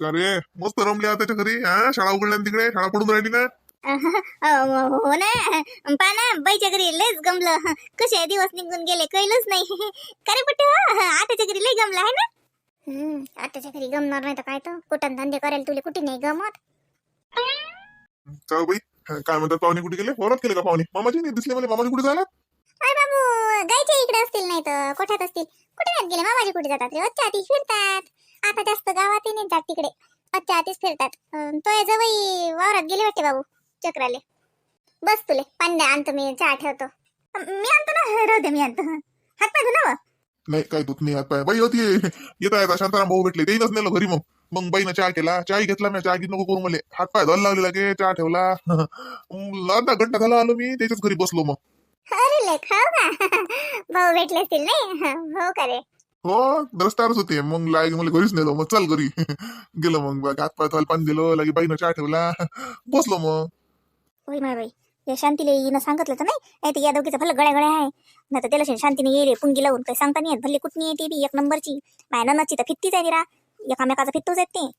का रे मस्त रमले आता त्याच्या घरी हा? शाळा उघडल्या ना तिकडे? शाळा पडून राहिली ना? हो ना. पहा ना बाईच्या घरी लयच गमलं. कसे दिवस निघून गेले कळलंच नाही. खरे पट्टे आताच्या घरी लय गमलं आहे ना? आताच्या घरी गमणार नाही तर काय तर? कुठं धंदे करायला तुला कुठे नाही गमत? का बाई. काय म्हणतात पाहुणे कुठे गेले? वरात केले का पाहुणे? मामाजी नाही दिसले मला मामाजी कुठे झाला अरे बाबू गायच्या इकडे असतील नाही तर कोठ्यात असतील. कुठे नाहीत गेले? मामाजी कुठे जातात? रे आधी फिरतात. आता जास्त गावातही नाही जात तिकडे. अच्छा आधीच फिरतात. तो जवळ वावरात गेले वाटते बाबू चक्राले. बस तुले पाणी आणतो मी चहा ठेवतो. मी आणतो ना राहू दे मी आणतो. हात पाय धुना नाही काय दूध नाही हात पाय. बाई होती. येता येता शांताराम भाऊ भेटले. ते नेलं घरी मग. मग बाईनं चहा केला. चहा घेतला मी. चहा घेत नको करू मला. हात पाय धुवायला लावले लागे. चहा ठेवला. अर्धा घंटा झाला आलो मी. त्याच्याच घरी बसलो मग. अरे ले खाऊ का? भाऊ भेटले असतील नाही? हो का रे हो रस्त्यावरच होते. मग लागे मला घरीच नेलो. मग चल घरी. गेलो मग हात पाय धुवायला पाणी दिलो लगे बाईनं चहा ठेवला. बसलो मग. होय माय बाई. या शांतीला हिनं सांगितलं तर नाही? नाही तर या दोघीचं भलं गळ्या गळ्या आहे. नाही तर त्याला शांतीने येईल पुंगी लावून. काही सांगता नाही येत. भल्ली कुठनी येते बी एक नंबरची. माय ननची तर फित्तीच आहे निरा. एकामेकाचा फित्तूच आहेत ते.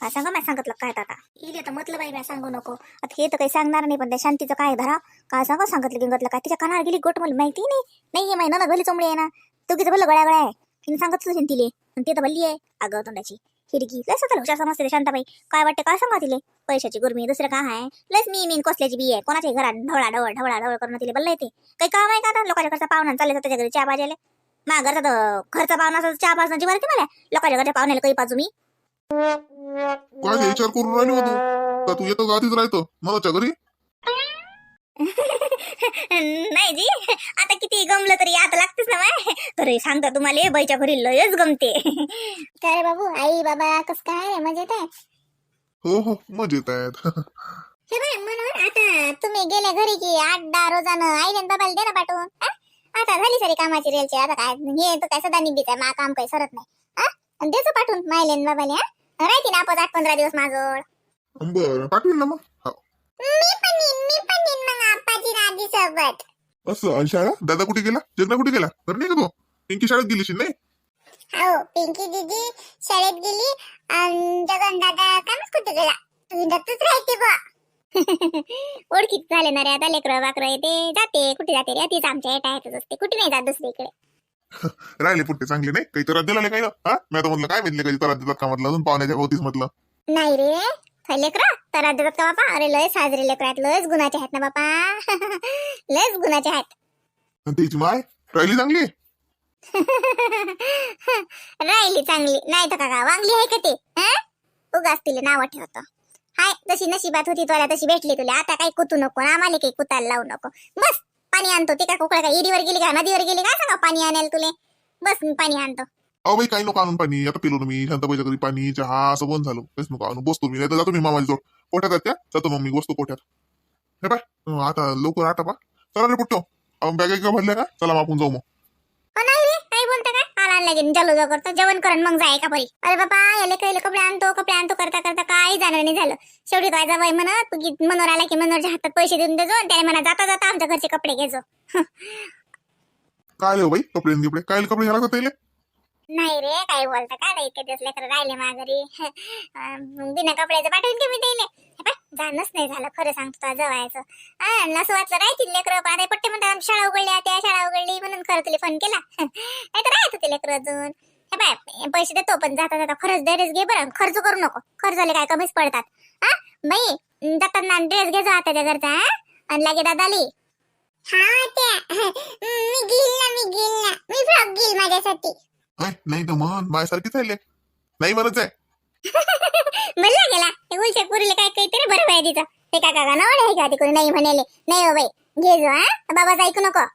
काय सांगा माय सांगितलं काय आता इले तर म्हटलं बाई माय सांगू नको. आता हे तर काही सांगणार नाही पण त्या शांतीचं काय धरा? काय सांगा सांगितलं गिंगतलं काय? तिच्या कानावर गेली गोट मला माहिती नाही. नाही माय नना भली चोंबळी आहे ना. दोघीचं भलं गळ्या गळ्या? आहे तिने सांगत होती तिले. आणि ते तर भल्ली आहे अगं तोंडाची. हिडकी लय स्वतःला हुशार समजते शांताबाई. काय वाटतं काय सांगा तिले? पैशाची गुरमी दुसरं काय आहे? लस मी मीन कसल्याची बी आहे. कोणाच्या घरात ढवळा ढवळ ढवळा ढवळ करून तिले बल्ला येते काही काम आहे का आता? लोकांच्या घरचा पाहुणा चालले त्याच्या घरी चहा पाजायला? मा घरचा तर घरचा पाहुणा असं चहा पाजण्याची बरं मला. लोकांच्या घरच्या पाहुण्याला काही पाजू मी? काय विचार करून राहिली होतो? का तू येतो का आधीच राहतो? मला घरी? नाही जी आता किती गमलं तरी आता लागतेच ना माय तरी सांगता तुम्हाला बाईच्या घरी लयच गमते. काय रे बाबू आई बाबा कस काय मजेत आहे? हो हो मजेत आहेत. हे बाय म्हणून आता तुम्ही गेले घरी की आठ दहा रोजानं आईने बाबाला दे ना पाठवून आ? आता झाली सारी कामाची रेलची आता काय हे तर काय सदा निघीच आहे मा काम काही सरत नाही आ? आणि देतो पाठवून मायलेन बाबाले हा राहते ना आपण आठ पंधरा दिवस माझोड बरं पाठवील ना मग. मी पण येईन मी पण येईन मग आपाची आजी सोबत असं? आणि शाळा? दादा कुठे गेला? जगना कुठे गेला? तर नाही का तो? पिंकी शाळेत गेलीशी नाही? हो पिंकी दीदी शाळेत गेली. आणि जगन दादा कामच कुठे गेला? विंदातच राहते बा ओळखीत झाले ना रे आता लेकरं वाकरं येते जाते कुठे जाते रे? तीच आमच्या एटा येतच असते. कुठे नाही जात दुसरीकडे राहिले पुट्टे चांगले नाही? काही तर दिला काही ना हा? मी आता म्हटलं काय माहिती काही? तर देतात का म्हटलं अजून पाहुण्याच्या होतीच म्हटलं. नाही रे. काय लेकरं तर देतात का बापा? अरे लय साजरे लेकर आहेत लयच गुणाचे आहेत ना बापा. लयच गुणाचे आहेत. आणि माय? राहिली चांगली? राहिली चांगली. नाही तर का वांगली आहे का ते? हं? उगाच तिला नाव ठेवतो. हाय तशी नशिबात होती तुला तशी भेटली तुला. आता काही कुतू नको आम्हाला काही कुतायला लावू नको. बस पाणी आणतो. ती का कुकडा काय इरीवर गेली का नदीवर गेली काय सांगा पाणी आणायला तुले. बस मी पाणी आणतो. अहो बाई काही नको आणून पाणी. आता पिलो ना मी. शांताबाईच्या घरी पाणी चहा असं बंद झालो. तेच नको आणून बसतो मी. नाही तर जातो मी मामाची जोड आहेत त्या? जातो मग मी. बसतो कोठ्यात? हे बाय आता लवकर आटा बा चला रे पुट्टो. बॅग का भरल्या का? चला मग आपण जाऊ मग. काय? लागेल जलो जो करतो. जेवण करून मग जाय का परी. अरे बाबा याले काही कपडे आणतो. कपडे आणतो. करता करता काही जाणार नाही झालं. शेवटी काय जावं म्हणत मनोर आला की मनोरच्या हातात पैसे देऊन देजो त्याने म्हणा जाता जाता आमच्या घरचे कपडे घेजो काय हो बाई? कपडे कपडे काय कपडे घ्यायला नाही रे काय बोलता का नाही इतके दिवस लेकर राहिले माघारी. बिना कपड्याचं पाठवून घे मी दिले हे जाणंच नाही झालं खरं सांगतो तुला जवायचं हा असं वाटलं राहतील लेकर पण आता पट्टे म्हणतात शाळा उघडली त्या शाळा उघडली म्हणून खरं तुला फोन केला. नाही तर राहत होते लेकर अजून. हे बाय पैसे देतो पण जाता जाता खरंच ड्रेस घे बरं खर्च करू नको. खर्च झाले काय कमीच पडतात. हा बाई जाताना ड्रेस घे जा त्याच्या घरचा हा आणि लागे दादाली. हा त्या. मी घेईल ना मी घेईल ना. मी फ्रॉक घेईल माझ्यासाठी. काय नाही तर मन माझ्यासारखीच आहे. लेक. नाही म्हणत आहे. म्हणला गेला ते उलच्या पुरीले काय काहीतरी बरं तिचं. ते काय काका आहे का तिकडे नाही म्हणेले. नाही हो बाई. घे जो हा. बाबाचं ऐकू नको.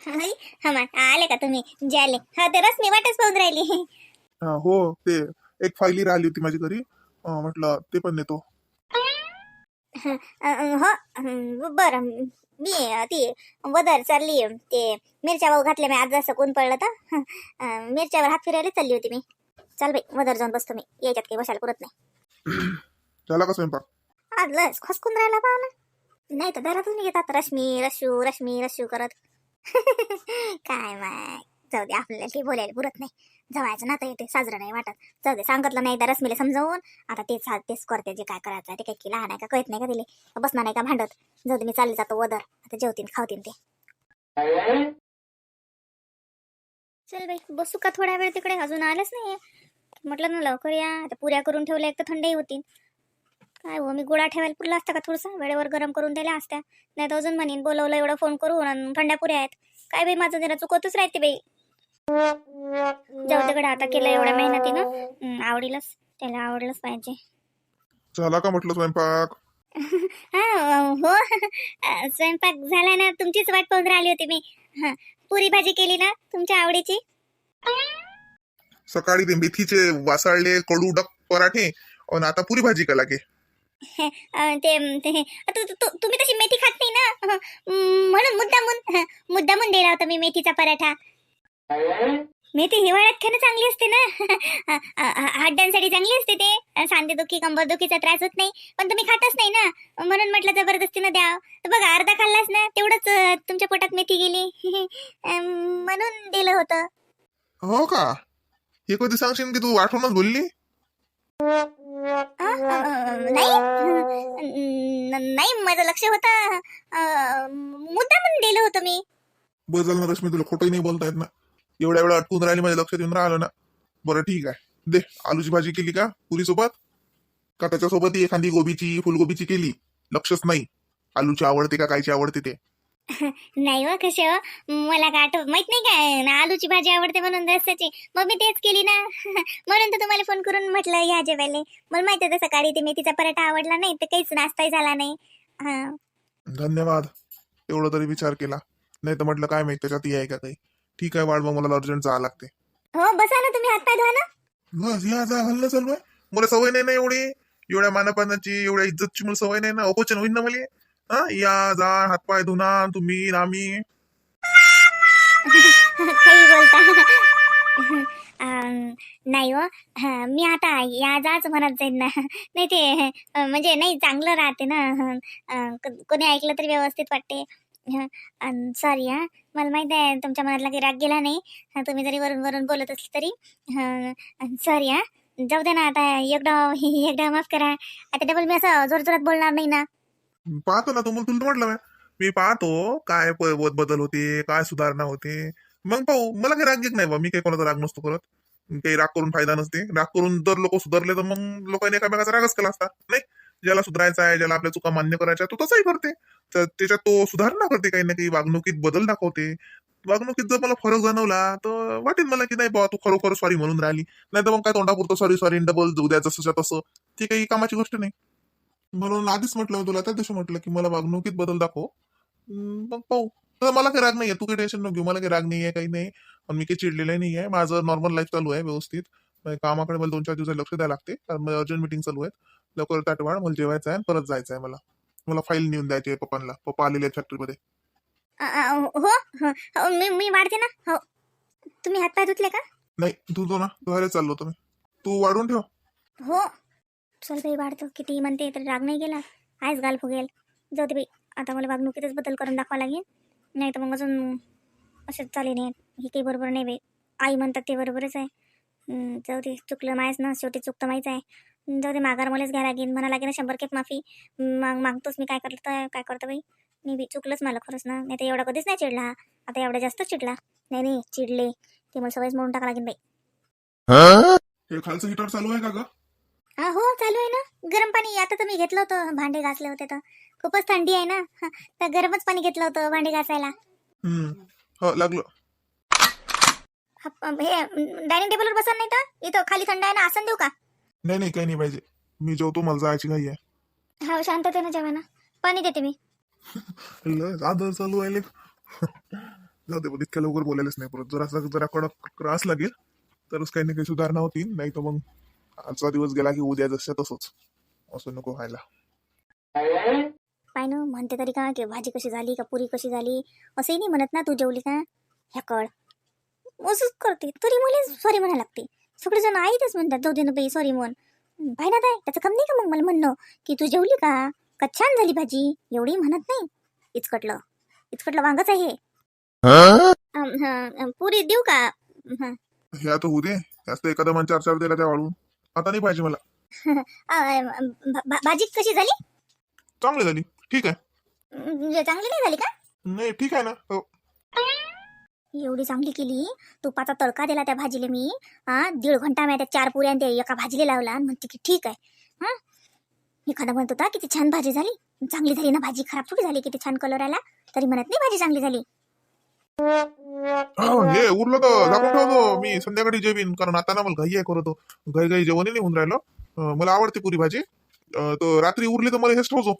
हाय, हा मा, आले का तुम्ही? जे आले. हा ते रश्मी वाटच पाहून राहिली. हा, हो ते एक फायली राहिली होती माझी घरी. अं, म्हटलं ते पण नेतो. हो बरं. मी ती वदर चालली. ते मिरच्या भाऊ घातल्या मी. आज जसं कोण पडलं तर? मिरच्यावर हात फिरायला चालली होती मी. चाल बाई वदर जाऊन बसतो मी. याच्यात काही बसायला पुरत नाही. झाला का स्वयंपाक? आज लस खसकून राहिला पाहा ना. नाही तर घरातून येतात रश्मी रशू रश्मी रशू करत. काय माय. जाऊ दे आपल्याला काही बोलायला पुरत नाही. जवळचं नातं येते साजरं नाही वाटत. जाऊ दे सांगितलं नाही एकदा रश्मीला समजावून. आता तेच तेच करते जे काय करायचं ते काही लहान आहे का? कळत नाही का दिले बसणार नाही का भांडत? जाऊ दे मी चालले जातो वदर. आता जेवतीन खावतीन ते. चल बाई बसू का थोडा वेळ तिकडे? अजून आलंच नाही म्हटलं ना लवकर या. आता पुऱ्या करून ठेवल्या एक तर थंडही होतील काय हो मी गोळा ठेवायला पुरला असता का थोडसा? वेळेवर गरम करून दिल्या असत्या. नाही तर अजून म्हणेन बोलवलं एवढं फोन करून आणि थंड्या पुऱ्या आहेत. काय बाई माझं जरा चुकतच राहते बाई. जाऊ तिकडे आता केलं एवढ्या मेहनतीनं. आवडीलच. त्याला आवडलंच पाहिजे. झाला का म्हटलं स्वयंपाक? हा हो. स्वयंपाक झाला ना तुमचीच वाट पाहून राहिली होती मी. हा पुरी भाजी केली ना तुमच्या आवडीची? सकाळी ते मेथीचे वासाळले कडू डक पराठे आणि आता पुरी भाजी का लागे? अं, ते ते- तु- तु- तु- तुम्ही तशी मेथी खात नाही ना? म्हणून मुद्दामून मुद्दामून दिला होता मी मेथीचा पराठा. मेथी हिवाळ्यात खाणं चांगली असते ना. हड्ड्यांसाठी चांगली असते ते. सांधेदुखी कंबरदुखीचा त्रास होत नाही. पण तुम्ही खातच नाही ना. म्हणून म्हटलं जबरदस्तीनं द्या बघा अर्धा खाल्लास ना तेवढंच तुमच्या पोटात मेथी गेली. म्हणून दिलं होतं. हो का? हे कधी सांगशील की तू आठवणच बोलली? नाही. माझं लक्ष होतं. अं, मुद्दामून दिलं होतं मी. बदल ना रश्मी तुला. खोटंही नाही बोलता येत ना. एवढ्या वेळा अटकून राहिली माझ्या लक्षात येऊन राहिलं ना. बरं ठीक आहे. दे आलूची भाजी केली का पुरी सोबत का त्याच्यासोबत एखादी गोबीची फुलगोबीची केली? लक्षच नाही. आलूची आवडते का कायची आवडते ते? नाही हो कसे हो? मला का आठव माहीत नाही काय ना आलूची भाजी आवडते म्हणून रस्त्याची. मग मी तेच केली ना. म्हणून तर तुम्हाला फोन करून म्हटलं या जेवायला. मला माहिती होतं सकाळी ते मेथीचा पराठा आवडला नाही तर काहीच नाश्ताही झाला नाही. हा. धन्यवाद. एवढं तरी विचार केला. नाही तर म्हटलं काय माहीत त्याच्यात आहे का काही? ठीक आहे वाढ मग मला अर्जंट जावं लागते. हो बसा ना तुम्ही हातपाय धुवा ना. बस या जा हल्लं चालू आहे. मला सवय नाही ना एवढी. एवढ्या मानपानाची एवढ्या इज्जतची मला सवय नाही ना. अपचन होईन ना मला. हा या जा हातपाय धुना तुम्ही आम्ही. काही बोलता. अं, नाही हो. हा, मी आता या जाच म्हणत जाईन ना. नाही ते अं, म्हणजे नाही चांगलं राहते ना. अं, को- कोणी ऐकलं तरी व्यवस्थित वाटते. सॉरी हा. मला माहीत आहे तुमच्या मनातला काही राग गेला नाही. तुम्ही जरी वरून वरून बोलत असले तरी. सॉरी हा. जाऊ दे ना आता एकदा एकदा माफ करा. आता डबल मी असं जोर जोरात बोलणार नाही ना. पाहतो ना तुम्हाला तुला म्हटलं मी पाहतो काय प- बदल होते काय सुधारणा होते. मग पाहू मला काही राग येत नाही बा. मी काही कोणाचा राग नसतो करत. काही राग करून फायदा नसते. राग करून जर लोक सुधारले तर मग लोकांनी एकामेकाचा रागच केला असता नाही? ज्याला सुधारायचा आहे ज्याला आपल्या चुका मान्य करायच्या तो तसाही करते. तर त्याच्यात तो सुधारणा करते काही ना काही वागणुकीत बदल दाखवते. वागणुकीत जर मला फरक जाणवला तर वाटेल मला की नाही बाबा तू खरोखर सॉरी म्हणून राहिली. नाही तर मग काय तोंडापुरतं सॉरी सॉरी डबल उद्या जसं तसं. ती काही कामाची गोष्ट नाही. म्हणून आधीच म्हटलं तुला त्या दिवशी म्हटलं की मला वागणुकीत बदल दाखव. मग पाहू. तर मला काही राग नाही आहे तू काही टेन्शन नको घेऊ मला काही राग नाही आहे काही नाही. मी काही चिडलेलं नाही आहे माझं नॉर्मल लाईफ चालू आहे व्यवस्थित. कामाकडे मला दोन चार दिवसात लक्ष द्यायला लागते. कारण अर्जंट मिटिंग चालू आहेत. लवकर ताट वाढ मला जेवायचं आहे आणि परत जायचं आहे मला. मला फाईल नेऊन द्यायची आहे पप्पांना. पप्पा आलेले आहेत फॅक्टरीमध्ये अ, अ, हो हो, हो, मी मी वाढते ना? हो. तुम्ही हातपाय धुतले का? नाही तू ना. धुवायला चाललो मी. तू वाढून ठेव. हो. चल बाई वाढतो. किती म्हणते तर राग नाही गेला. आहेच गाल फुगेल. जाऊ दे बाई. आता मला वागणुकीतच बदल करून दाखवा लागेल. नाही तर मग अजून असंच चालेल नाही हे काही बरोबर नाही बाई. आई म्हणतात ते बरोबरच आहे. हम्म, जाऊ दे. चुकलं माहीच ना. शेवटी चुकतं माहीच आहे. जाऊ दे माघार मलाच घ्या लागेल म्हणा लागेल ना शंभर खेप माफी. माग मागतोच मी काय करतो काय करतो बाई? मी बी चुकलंच मला खरंच ना. नाही तर एवढा कधीच नाही चिडला. आता एवढा जास्त चिडला. नाही नाही चिडले. ते मला सवयच म्हणून टाका लागेल बाई. हे? खालचं हिटर चालू आहे का ग? हा हो चालू आहे ना. गरम पाणी आता तर मी घेतलं होतं. भांडे घासले होते तर. खूपच थंडी आहे ना. हा, तर गरमच पाणी घेतलं होतं भांडे घासायला. हम्म हो लागलं. हा, हे डायनिंग टेबलवर बसा नाही तर? इथं खाली थंड आहे ना. आसन देऊ का? नाही नाही काही नाही पाहिजे. मी जेवतो मला जायची घाई आहे. हा शांततेनं जेवा ना. पाणी देते मी. लस आदर चालू आहे लेक. जाऊ दे पण इतक्या लवकर बोलायलाच नाही परत. जरा जरा कडक त्रास लागेल तरच काही ना काही सुधारणा होती नाही तर मग आजचा दिवस गेला की उद्या जसं तसंच. असं नको व्हायला. पाय ना म्हणते तरी का की भाजी कशी झाली का पुरी कशी झाली? असंही नाही म्हणत ना तू जेवली का? ह्या कळ. असंच करते. तरी मला सॉरी म्हणा लागते. सगळेजण आईतच म्हणतात जाऊ दे ना बाई सॉरी म्हण. भाई ना त्याचं कम नाही का मग मला म्हणणं? की तू जेवली का? का छान झाली भाजी? एवढी म्हणत नाही. इचकटलं. इचकटलं वांगच आहे पुरी देऊ का? हं. हे आता होऊ दे. जास्त एखादा मन चार चार दिला त्या वाळून. आता नाही पाहिजे मला. भाजी कशी झाली? चांगली झाली. ठीक आहे. म्हणजे चांगली नाही झाली का? नाही ठीक आहे ना. हो. एवढी चांगली केली. तुपाचा तडका दिला त्या भाजीला मी. हा दीड घंटा मी त्या चार पुऱ्या आणि एका भाजीला लावला आणि म्हणते की ठीक आहे. हा? एखादा म्हणत होता किती छान भाजी झाली. चांगली झाली ना भाजी खराब थोडी झाली किती छान कलर आला. तरी म्हणत नाही भाजी चांगली झाली. हे उरलं तर झाकून ठेवतो. मी संध्याकाळी जेवीन. कारण आता ना मला घाई आहे करतो. घाई घाई जेवणही नाही होऊन राहिलं. मला आवडते पुरी भाजी. तो तर रात्री उरली तर मला हेच ठेवतो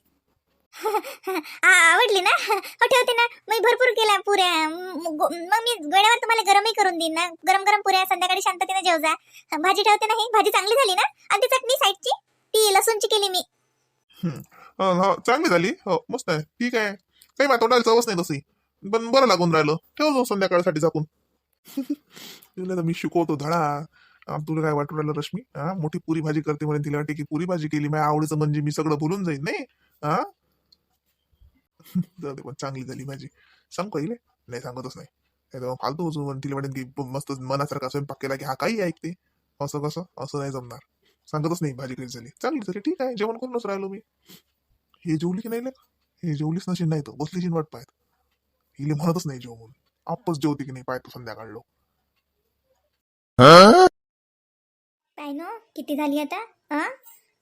आवडली ना? हो ठेवते ना? मी भरपूर केल्या पुऱ्या. मग मी गड्यावर तुम्हाला गरमही करून देईन ना. गरम गरम पुऱ्या संध्याकाळी शांततेने जेव जा भाजी ठेवते ना ही? भाजी चांगली झाली ना? आणि ती चटणी साईडची? ती लसूणची केली मी. हो चांगली झाली. हो मस्त आहे. ठीक आहे. काही बा तोंडाला चवच नाही तशी. पण बरं लागून राहिलं. ठेवतो संध्याकाळसाठी झाकून. तुला तर मी शिकवतो धडा. तुला काय वाटू राहिलं रश्मी? हा मोठी पुरी भाजी करते म्हणे तिला. वाटते की पुरी भाजी केली माझ्या आवडीचं म्हणजे मी सगळं भुलून जाईन नाही? हा जाऊ दे पण चांगली झाली भाजी सांग पहिले नाही सांगतच नाही. नाही तर फालतू होतो पण तिला वाटेल की ब- मस्त मनासारखा स्वयंपाक केला की हा काही ऐकते. असं कसं? असं नाही जमणार. सांगतच नाही भाजी कशी झाली? चांगली झाली ठीक आहे. जेवण करूनच राहिलो मी. हे जेवली की नाही हे जेवलीच नशी नाही तर बसलीची वाट पाहत. हिले म्हणतच नाही जेव म्हणून. आपच जेवते की नाही पाहतो संध्याकाळ लोक. काय नो किती झाली आता? हा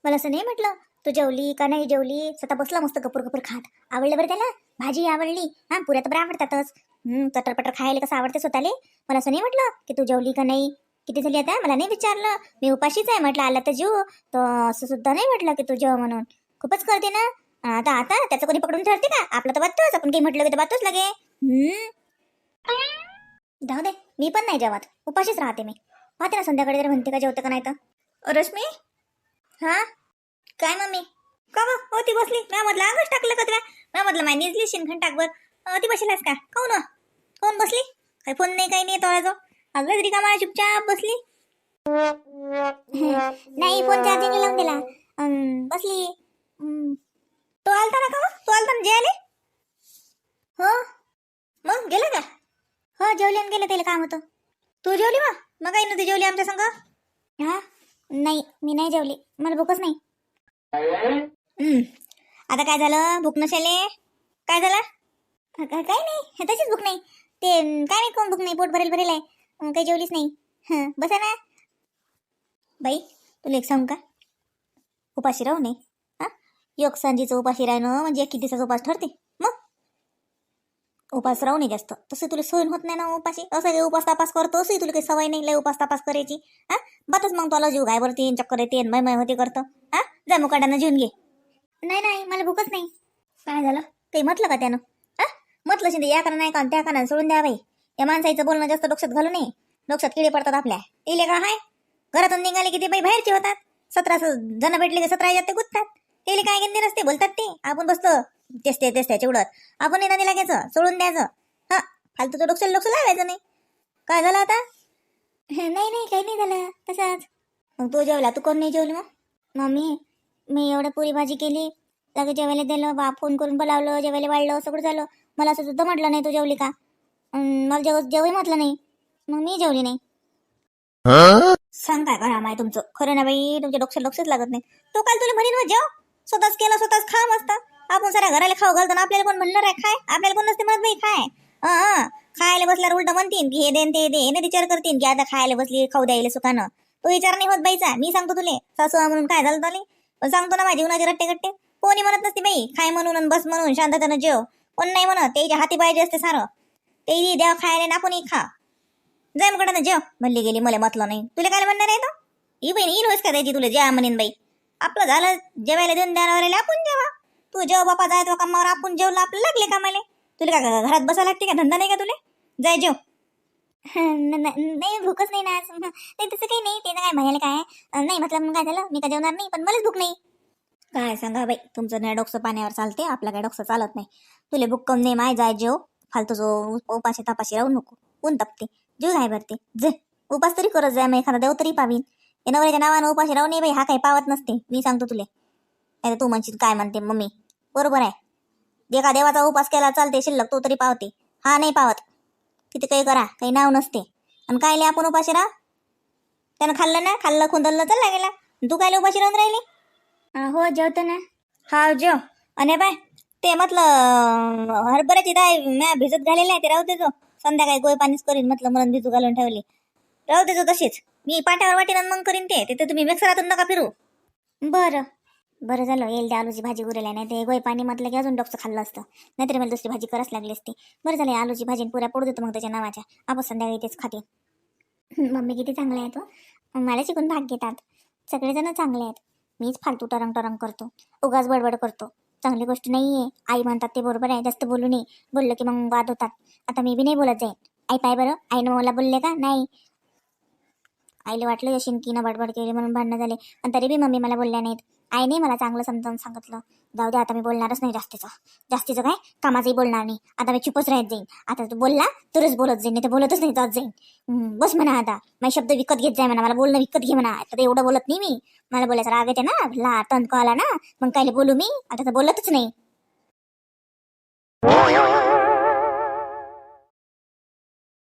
मला असं नाही म्हटलं. तू जेवली का नाही जेवली? स्वतः बसला मस्त कपूर कपूर खात. आवडलं बरं त्याला? भाजी आवडली. हा पुऱ्या तर बरं आवडतातच. हम्म चटरपटर खायला कसं आवडते स्वतःले? मला असं नाही म्हटलं की तू जेवली का नाही. किती झाली आता? मला नाही विचारलं. मी उपाशीच आहे म्हटलं आला तर जेव. तर असं सुद्धा नाही म्हटलं की तू जेव म्हणून. खूपच करते ना? आता आता त्याचं कोणी पकडून ठरते का? आपलं तर बातोच आपण काही म्हटलं की तर बातोच लागे. हम्म. जाऊ दे. मी पण नाही जेवत. उपाशीच राहते मी. पाहते ना संध्याकाळी जर म्हणते का जेवते का नाही तर. रश्मी? हा? काय मम्मी? का मग हो ती बसली. म्या मधलं अंगच टाकलं का तुला? म्या मधलं माय निजली शिनखण टाकवर ती बसलास का? काऊन? कोण बसली? काही फोन नाही काही नाही तो अगं मला चुपचाप बसली? नाही फोन चार्जिंग लावून दिला. अं, बसली. तो आलता ना का मग? तो आलता ना आले हो? मग गेला का? हो जेवले आणि गेले त्याला काम होतं. तू जेवली मग? मग काही नव्हती जेवली आमच्या संग? हा? नाही मी नाही जेवली. मला भूकच नाही. हम्म. आता काय झालं? भूक नसेले. काय झालं? अ, काय नाही. तशीच भूक नाही. ते अं, काय नाही कोण भूक नाही. पोट भरेल भरेल आहे. अं, काही जेवलीच नाही. हं बसा ना. बाई तुला एक सांगू का? उपाशी राहू नये. हा? योग संजीचं उपाशी राहणं म्हणजे एक किती दिवसाचा उपास ठरते. मग? उपास राहू नये जास्त. तसं तुला सोयीन होत नाही ना उपाशी. असं काही उपास तपास करतो असंही तुला काही सवय नाही. लय उपास तपास करायची. हा? बतच मग तुला जीव घायवरती चक्कर येते मय मय होते करतं. हा? जा मुकाट्यानं जेवून घे. नाही नाही मला भूकच नाही. काय झालं? काही म्हटलं का त्यानं? हा म्हटलं शिंदे या काना नाही का त्या कानानं सोडून द्या बाई. या माणसाचं बोलणं जास्त डोक्यात घालू नये. डोक्यात किडे पडतात आपल्या. इले का हाय? घरातून निघाले की ते बाई बाहेरचे होतात. सतरा जण भेटले की सतरा याच्यात ते गुंततात. तेले काय घेणे नसते बोलतात ते? आपण बसतो तेच ते तेच उडत आपण येणं लागायचं सोडून द्यायचं. हा? फालतूचं डोक्याला डोकं लावायचं नाही. काय झालं आता? नाही नाही काही नाही झालं. तसंच मग तू जेवला. तू कोण नाही जेवली मग? मम्मी. मी एवढं पुरी भाजी केली. लगेच जेवायला दिलं बा फोन करून बोलावलं जेवायला वाढलं सगळं झालं? मला असं सुद्धा म्हटलं नाही तू जेवली का? मला जेव जेवही म्हटलं नाही. मग मी जेवली नाही. सांग काय करा माय तुमचं? खरं ना बाई तुमच्या डोक्यात लक्षच लागत नाही. तो काल तुला म्हणेन जेव स्वतःच केला स्वतःच खा मस्त. आपण साऱ्या घराला खाऊ घालतो ना आपल्याला कोण म्हणणार आहे खाय? आपल्याला कोण नसते म्हणत बाई खाय. खायला बसल्यावर उलट म्हणतीन की हे देन ते दे ना विचार करतीन की आता खायला बसली खाऊ द्यायला सुखानं. तो विचार नाही होत बाईचा. मी सांगतो तुले सासू म्हणून काय झालं तुले? सांगतो ना माझी उन्हाचे रट्टे गट्टे. कोणी म्हणत नसते बाई खाय म्हणून बस म्हणून शांततानं जेव. कोण नाही म्हणत त्याच्या हाती पाहिजे असते सारं. ते द्या खायला ना कोणी खा. जाय मग जेव म्हणली गेली मला म्हटलं नाही. तुला काय म्हणणार आहे तो? ही बहीण येईन होस का त्याची तुला? जेवा म्हणेन बाई. आपलं झालं जेवायला देऊन द्यावर आपण जेवा. तू जेव बापा जाय तो कामावर आपण जेवला आपलं लागले कामाले. तुला काय घरात बसायला लागते का? धंदा नाही का तुले? जाय जेव. नाही भूकच नाही ना. आज नाही तसं काही नाही. ते काय म्हणायला काय? नाही म्हटलं मग काय झालं? मी काय जेवणार नाही पण मलाच भूक नाही. काय सांगा बाई तुमचं नाही डोकसं पाण्यावर चालते आपलं काय डोकसं चालत नाही. तुले भूक कम नाही माय जाय जेव. फालतू जो उपाशी तापाशी राहू नको. ऊन तपते जीव जाय भरते. जे उपास तरी करत जाय मग एखादा देव तरी पावीन. ते नवऱ्याच्या नावानं उपाशी राहू नये बाई हा काही पावत नसते. मी सांगतो तुले. नाही तू म्हणशील काय म्हणते मम्मी? बरोबर आहे. एका देवाचा उपास केला चालते शिल्लक तो तरी पावते. हा नाही पावत. किती काही करा काही नाव नसते. आणि कायले आपण उपाशी राहा त्यानं खाल्लं ना खाल्लं खुंदललं चालला गेला तू कायले उपाशी राहून राहिली? हो जेवतो ना. हा जेव. आणि बाय ते म्हटलं हरभऱ्याची डाळ म्या भिजत घालेली आहे ते राहू देजो संध्याकाळी गोय पाणीच करीन म्हटलं म्हणून भिजू घालून ठेवली. राहू देजो तशीच. मी पाट्यावर वाटीनं मग करीन ते तिथे तुम्ही मिक्सरातून नका फिरू. बरं. बरं झालं येईल त्या आलूची भाजी उरल्या नाही ते गोय पाणी म्हटलं की अजून डोकं खाल्लं असतं. नाहीतरी मला दुसरी भाजी करायच लागली असती. बरं झालं आलूची भाजी पुऱ्या पडू देतो मग त्याच्या नावाच्या. आपण संध्याकाळी तेच खाते. मम्मी किती चांगले आहेत तो मला शिकून भाग घेतात. सगळेजण चांगले आहेत. मीच फालतू टरंग टरंग करतो. उगाच बडबड करतो. चांगली गोष्ट नाही आहे आई म्हणतात ते बरोबर आहे. जास्त बोलू नये. बोललं की मग वाद होतात. आता मी बी नाही बोलत जाईन. आई पाय बरं. आईनं मला बोलले का? नाही. आईला वाटलं यशीन कीनं बडबड केली म्हणून भांडणं झाले. पण तरी बी मम्मी मला बोलल्या नाहीत. आईने मला चांगलं समजावून सांगितलं. जाऊ दे आता मी बोलणारच नाही जास्तीचं. जास्तीचं काय? कामाचंही बोलणार नाही. आता मी चुपच राहत जाईन. आता तू बोलला तरच बोलत जाईन नाही तर बोलतच नाही जात जाईन. बस म्हणा आता. माझे शब्द विकत घेत जाय म्हणा. मला बोलणं विकत घे म्हणा. आता एवढं बोलत नाही मी. मला बोलायचं राग येते ना. ला तंक आला ना. मग काय बोलू मी? आता तर बोलतच नाही.